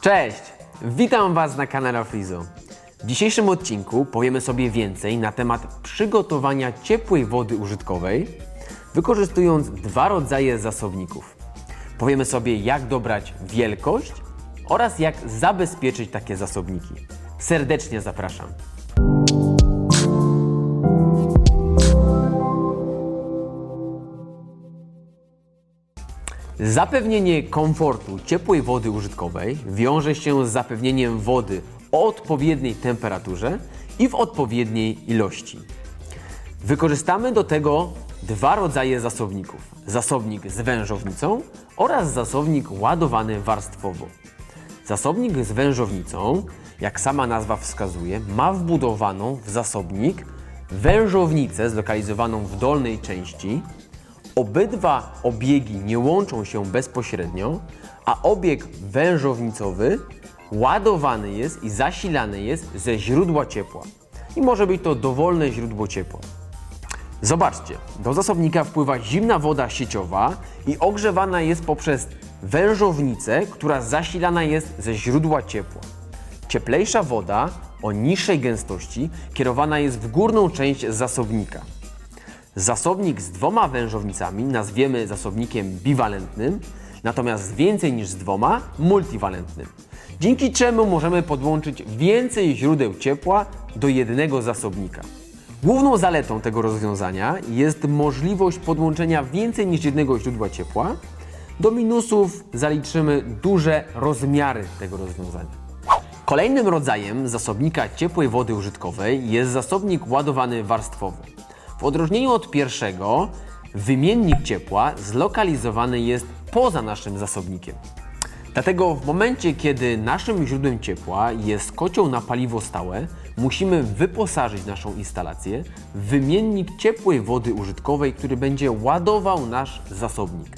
Cześć! Witam Was na kanale Frizo. W dzisiejszym odcinku powiemy sobie więcej na temat przygotowania ciepłej wody użytkowej, wykorzystując dwa rodzaje zasobników. Powiemy sobie, jak dobrać wielkość oraz jak zabezpieczyć takie zasobniki. Serdecznie zapraszam. Zapewnienie komfortu ciepłej wody użytkowej wiąże się z zapewnieniem wody o odpowiedniej temperaturze i w odpowiedniej ilości. Wykorzystamy do tego dwa rodzaje zasobników: zasobnik z wężownicą oraz zasobnik ładowany warstwowo. Zasobnik z wężownicą, jak sama nazwa wskazuje, ma wbudowaną w zasobnik wężownicę zlokalizowaną w dolnej części. Obydwa obiegi nie łączą się bezpośrednio, a obieg wężownicowy ładowany jest i zasilany jest ze źródła ciepła. I może być to dowolne źródło ciepła. Zobaczcie, do zasobnika wpływa zimna woda sieciowa i ogrzewana jest poprzez wężownicę, która zasilana jest ze źródła ciepła. Cieplejsza woda o niższej gęstości kierowana jest w górną część zasobnika. Zasobnik z dwoma wężownicami nazwiemy zasobnikiem biwalentnym, natomiast więcej niż z dwoma multiwalentnym. Dzięki czemu możemy podłączyć więcej źródeł ciepła do jednego zasobnika. Główną zaletą tego rozwiązania jest możliwość podłączenia więcej niż jednego źródła ciepła. Do minusów zaliczymy duże rozmiary tego rozwiązania. Kolejnym rodzajem zasobnika ciepłej wody użytkowej jest zasobnik ładowany warstwowo. W odróżnieniu od pierwszego, wymiennik ciepła zlokalizowany jest poza naszym zasobnikiem. Dlatego w momencie, kiedy naszym źródłem ciepła jest kocioł na paliwo stałe, musimy wyposażyć naszą instalację w wymiennik ciepłej wody użytkowej, który będzie ładował nasz zasobnik.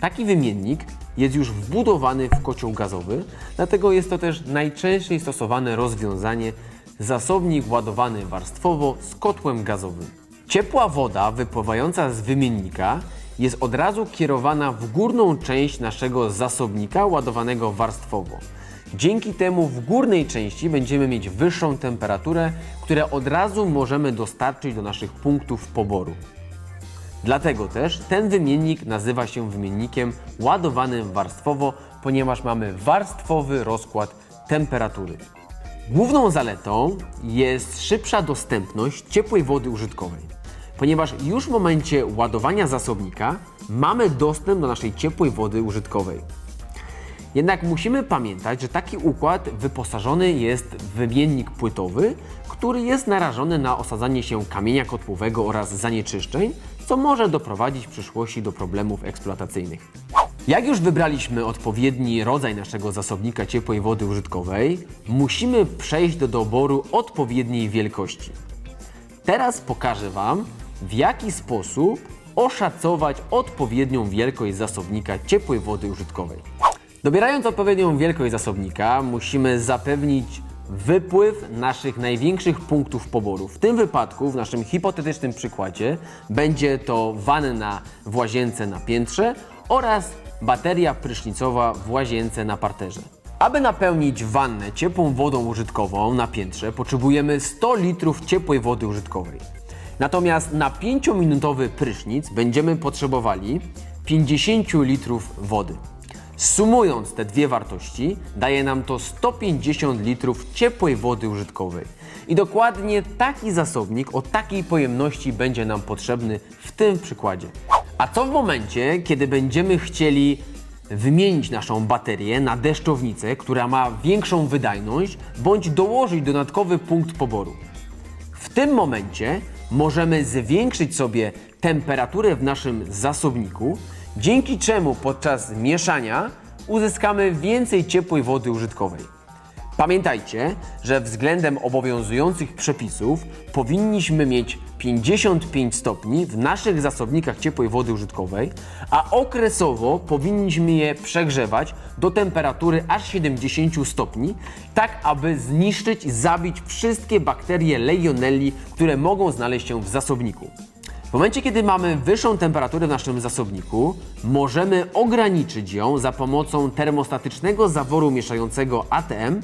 Taki wymiennik jest już wbudowany w kocioł gazowy, dlatego jest to też najczęściej stosowane rozwiązanie zasobnik ładowany warstwowo z kotłem gazowym. Ciepła woda wypływająca z wymiennika jest od razu kierowana w górną część naszego zasobnika ładowanego warstwowo. Dzięki temu w górnej części będziemy mieć wyższą temperaturę, które od razu możemy dostarczyć do naszych punktów poboru. Dlatego też ten wymiennik nazywa się wymiennikiem ładowanym warstwowo, ponieważ mamy warstwowy rozkład temperatury. Główną zaletą jest szybsza dostępność ciepłej wody użytkowej, ponieważ już w momencie ładowania zasobnika mamy dostęp do naszej ciepłej wody użytkowej. Jednak musimy pamiętać, że taki układ wyposażony jest w wymiennik płytowy, który jest narażony na osadzanie się kamienia kotłowego oraz zanieczyszczeń, co może doprowadzić w przyszłości do problemów eksploatacyjnych. Jak już wybraliśmy odpowiedni rodzaj naszego zasobnika ciepłej wody użytkowej, musimy przejść do doboru odpowiedniej wielkości. Teraz pokażę Wam, w jaki sposób oszacować odpowiednią wielkość zasobnika ciepłej wody użytkowej. Dobierając odpowiednią wielkość zasobnika, musimy zapewnić wypływ naszych największych punktów poboru. W tym wypadku, w naszym hipotetycznym przykładzie, będzie to wanna w łazience na piętrze oraz bateria prysznicowa w łazience na parterze. Aby napełnić wannę ciepłą wodą użytkową na piętrze, potrzebujemy 100 litrów ciepłej wody użytkowej. Natomiast na 5-minutowy prysznic będziemy potrzebowali 50 litrów wody. Sumując te dwie wartości, daje nam to 150 litrów ciepłej wody użytkowej. I dokładnie taki zasobnik o takiej pojemności będzie nam potrzebny w tym przykładzie. A co w momencie, kiedy będziemy chcieli wymienić naszą baterię na deszczownicę, która ma większą wydajność, bądź dołożyć dodatkowy punkt poboru? W tym momencie możemy zwiększyć sobie temperaturę w naszym zasobniku, dzięki czemu podczas mieszania uzyskamy więcej ciepłej wody użytkowej. Pamiętajcie, że względem obowiązujących przepisów powinniśmy mieć 55 stopni w naszych zasobnikach ciepłej wody użytkowej, a okresowo powinniśmy je przegrzewać do temperatury aż 70 stopni, tak aby zniszczyć i zabić wszystkie bakterie Legionelli, które mogą znaleźć się w zasobniku. momencie, kiedy mamy wyższą temperaturę w naszym zasobniku, możemy ograniczyć ją za pomocą termostatycznego zaworu mieszającego ATM,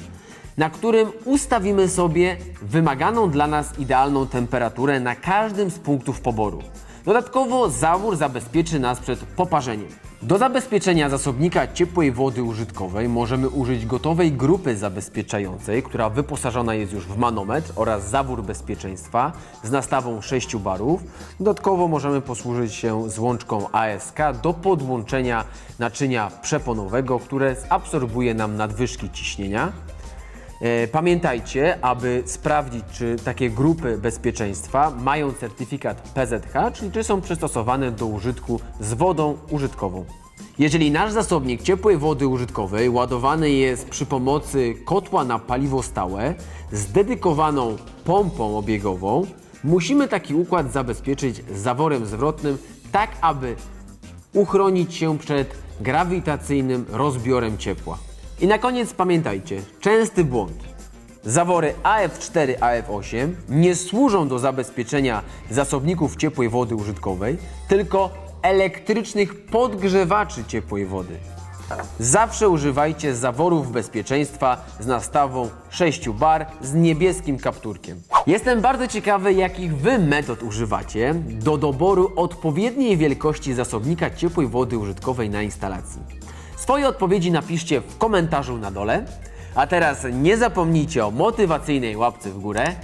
na którym ustawimy sobie wymaganą dla nas idealną temperaturę na każdym z punktów poboru. Dodatkowo zawór zabezpieczy nas przed poparzeniem. Do zabezpieczenia zasobnika ciepłej wody użytkowej możemy użyć gotowej grupy zabezpieczającej, która wyposażona jest już w manometr oraz zawór bezpieczeństwa z nastawą 6 barów. Dodatkowo możemy posłużyć się złączką ASK do podłączenia naczynia przeponowego, które absorbuje nam nadwyżki ciśnienia. E, Pamiętajcie, aby sprawdzić, czy takie grupy bezpieczeństwa mają certyfikat PZH, czyli czy są przystosowane do użytku z wodą użytkową. Jeżeli nasz zasobnik ciepłej wody użytkowej ładowany jest przy pomocy kotła na paliwo stałe z dedykowaną pompą obiegową, musimy taki układ zabezpieczyć zaworem zwrotnym, tak aby uchronić się przed grawitacyjnym rozbiorem ciepła. I na koniec pamiętajcie, częsty błąd. Zawory AF4, AF8 nie służą do zabezpieczenia zasobników ciepłej wody użytkowej, tylko elektrycznych podgrzewaczy ciepłej wody. Zawsze używajcie zaworów bezpieczeństwa z nastawą 6 bar z niebieskim kapturkiem. Jestem bardzo ciekawy, jakich Wy metod używacie do doboru odpowiedniej wielkości zasobnika ciepłej wody użytkowej na instalacji. Swoje odpowiedzi napiszcie w komentarzu na dole. A teraz nie zapomnijcie o motywacyjnej łapce w górę,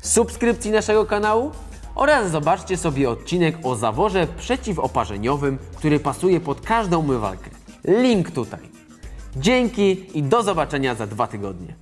subskrypcji naszego kanału oraz zobaczcie sobie odcinek o zaworze przeciwoparzeniowym, który pasuje pod każdą umywalkę. Link tutaj. Dzięki i do zobaczenia za dwa tygodnie.